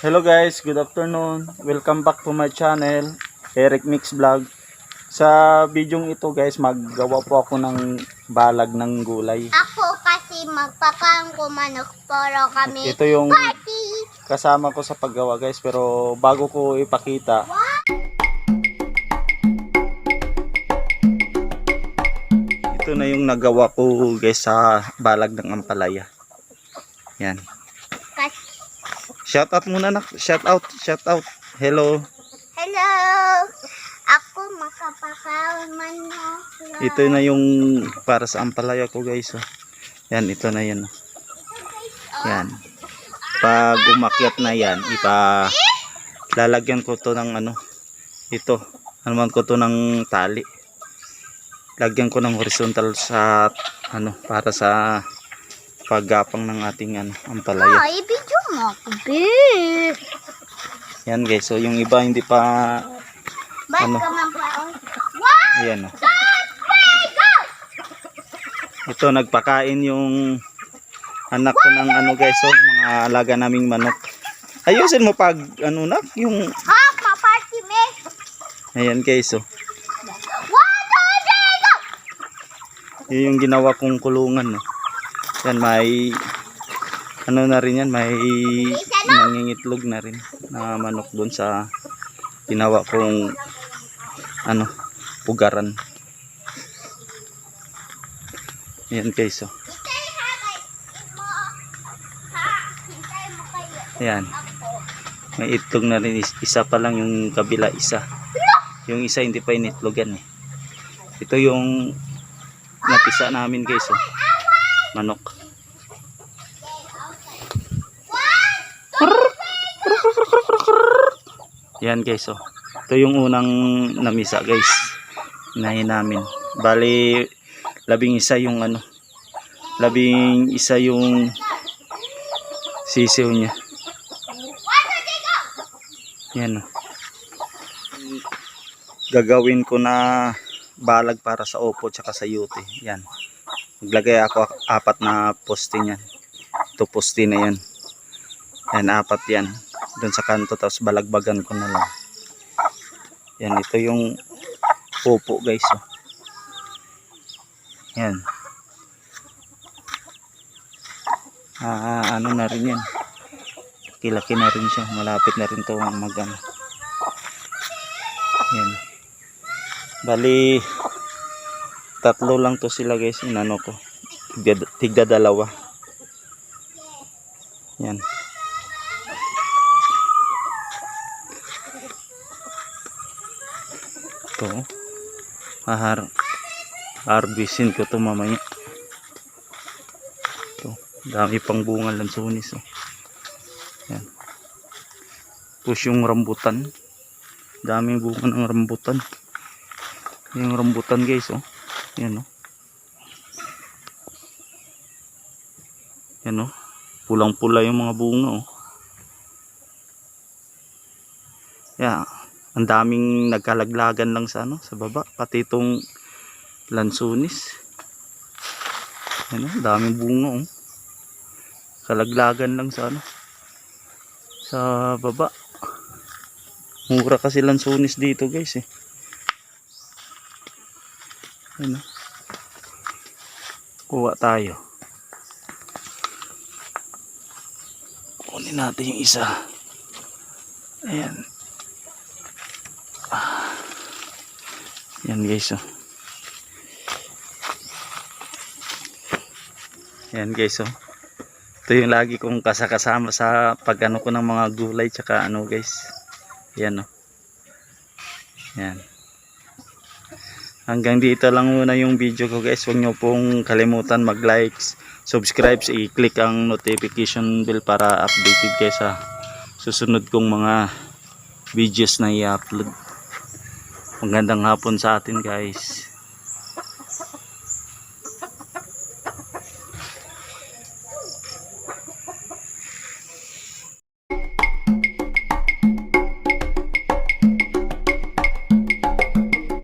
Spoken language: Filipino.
Hello guys, good afternoon. Welcome back to my channel, Eric Mix Vlog. Sa bidyong ito guys, maggawa po ako ng balag ng gulay. Ako kasi magpakain ko manok pero kami Ito yung party. kasama ko sa paggawa guys, pero bago ko ipakita, ito na yung nagawa ko guys sa balag ng ampalaya. Yan. Shout out muna nak. Shout out, shout out. Hello. hello! Ako makapakain manok. Ito na yung para sa ampalaya ko guys. Oh. Yan, ito na yan. oh. Yan. Pag umakyat na yan, ipa lalagyan ko to ng ano, ito. Ano man ko to ng tali. Lagyan ko ng horizontal sa ano, para sa paggapang ng ating ano, ampalaya. Ay, be. Yan guys, so yung iba hindi pa Ba't Ano? Ayan o. Ito nagpakain yung anak ko ng ano guys oh, mga alaga naming manok. Ayusin mo pag ano nak yung Ha? Pa-party me? ayan guys oh. Three, go! Yun yung ginawa kong kulungan no. Yan may ano na rin yan, may nangingitlog na rin na manok doon sa ginawa kong ano, pugaran. Yan guys oh. Ako. May itlog na rin. Is- Isa pa lang yung kabila isa. Yung isa hindi pa initlogan eh. Ito yung napisa namin guys. Oh. Manok. Yan guys oh. Ito yung unang namisa guys. Inahin namin. Bali labing isa yung ano. Labing isa yung sisiw niya. Yan. oh. Gagawin ko na balag para sa opo tsaka sa yute. Yan. Maglagay ako apat na poste niyan. Ito poste na yan. Yan, apat yan. Doon sa kanto tapos balagbagan ko na lang. Yan, ito yung opo guys. Oh. Yan. Ah, ano na rin yan. Laki-laki na rin siya. Malapit na rin to mag ano. Yan. Bali, tatlo lang to sila guys. Inano ko. Tigda, tigda dalawa. Yan. Ito. Ahar. Harvestin ko to mamaya. Ito. Dami pang bunga lansunis. Oh. Yan. Tapos yung rambutan. Daming bunga ng rambutan. Yung rambutan guys, oh. Yan, oh. Yan, oh. Pulang-pula yung mga bunga, oh. Yeah. Ang daming nagkalaglagan lang sa ano, sa baba, pati itong lansunis. Yan, oh. Daming bunga, oh. Kalaglagan lang sa ano, sa baba. Mura kasi lansunis dito guys eh. Ano? Kuha tayo. Kunin natin yung isa. Ayan. Yan guys oh. Yan guys oh. Ito yung lagi kong kasakasama sa pagano ko ng mga gulay tsaka ano guys. Yan oh. Yan. Hanggang dito lang muna yung video ko guys. Huwag nyo pong kalimutan mag-likes, subscribe, i-click ang notification bell para updated kayo sa susunod kong mga videos na i-upload. Magandang hapon sa atin guys.